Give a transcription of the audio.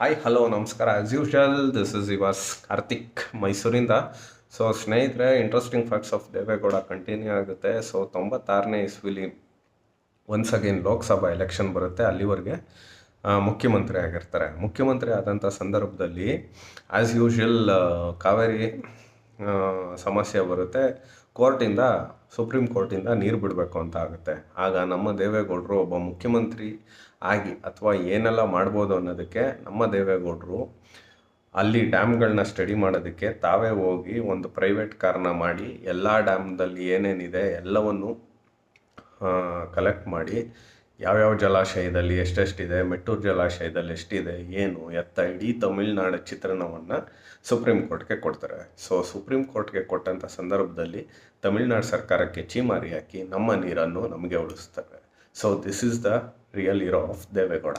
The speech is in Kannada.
ಹಾಯ್ ಹಲೋ ನಮಸ್ಕಾರ. ಆ್ಯಸ್ ಯೂಶಲ್ ದಿಸ್ ಇಸ್ ಇವಾಸ್ ಕಾರ್ತಿಕ್ ಮೈಸೂರಿಂದ ಸೊ ಸ್ನೇಹಿತರೆ interesting facts of Devegowda continue ಆಗುತ್ತೆ. ಸೊ ತೊಂಬತ್ತಾರನೇ ಇಸ್ವಿಲಿ ಒನ್ಸ್ ಅಗೇನ್ ಲೋಕಸಭಾ ಎಲೆಕ್ಷನ್ ಬರುತ್ತೆ ಅಲ್ಲಿವರೆಗೆ. ಮುಖ್ಯಮಂತ್ರಿ ಆಗಿರ್ತಾರೆ. ಮುಖ್ಯಮಂತ್ರಿ ಆದಂಥ ಸಂದರ್ಭದಲ್ಲಿ ಆ್ಯಸ್ ಯೂಶಲ್ ಕಾವೇರಿ ಸಮಸ್ಯೆ ಬರುತ್ತೆ. ಕೋರ್ಟಿಂದ, ಸುಪ್ರೀಂ ಕೋರ್ಟಿಂದ ನೀರು ಬಿಡಬೇಕು ಅಂತ ಆಗುತ್ತೆ. ಆಗ ನಮ್ಮ ದೇವೇಗೌಡರು ಒಬ್ಬ ಮುಖ್ಯಮಂತ್ರಿ ಆಗಿ ಅಥವಾ ಏನೆಲ್ಲ ಮಾಡ್ಬೋದು ಅನ್ನೋದಕ್ಕೆ ನಮ್ಮ ದೇವೇಗೌಡರು ಅಲ್ಲಿ ಡ್ಯಾಮ್ಗಳನ್ನ ಸ್ಟಡಿ ಮಾಡೋದಕ್ಕೆ ತಾವೇ ಹೋಗಿ ಒಂದು ಪ್ರೈವೇಟ್ ಕಾರನ್ನ ಮಾಡಿ, ಎಲ್ಲ ಡ್ಯಾಮ್ದಲ್ಲಿ ಏನೇನಿದೆ ಎಲ್ಲವನ್ನು ಕಲೆಕ್ಟ್ ಮಾಡಿ ಯಾವ್ಯಾವ ಜಲಾಶಯದಲ್ಲಿ ಎಷ್ಟೆಷ್ಟಿದೆ, ಮೆಟ್ಟೂರು ಜಲಾಶಯದಲ್ಲಿ ಎಷ್ಟಿದೆ, ಏನು, ಎತ್ತ ಇಡೀ ತಮಿಳ್ನಾಡು ಚಿತ್ರಣವನ್ನು ಸುಪ್ರೀಂ ಕೋರ್ಟ್ಗೆ ಕೊಡ್ತಾರೆ. ಸೊ ಸುಪ್ರೀಂ ಕೋರ್ಟ್ಗೆ ಕೊಟ್ಟಂಥ ಸಂದರ್ಭದಲ್ಲಿ ತಮಿಳ್ನಾಡು ಸರ್ಕಾರಕ್ಕೆ ಚೀಮಾರಿ ಹಾಕಿ ನಮ್ಮ ನೀರನ್ನು ನಮಗೆ ಉಳಿಸ್ತಾರೆ so this is the real hero of Deve Gowda.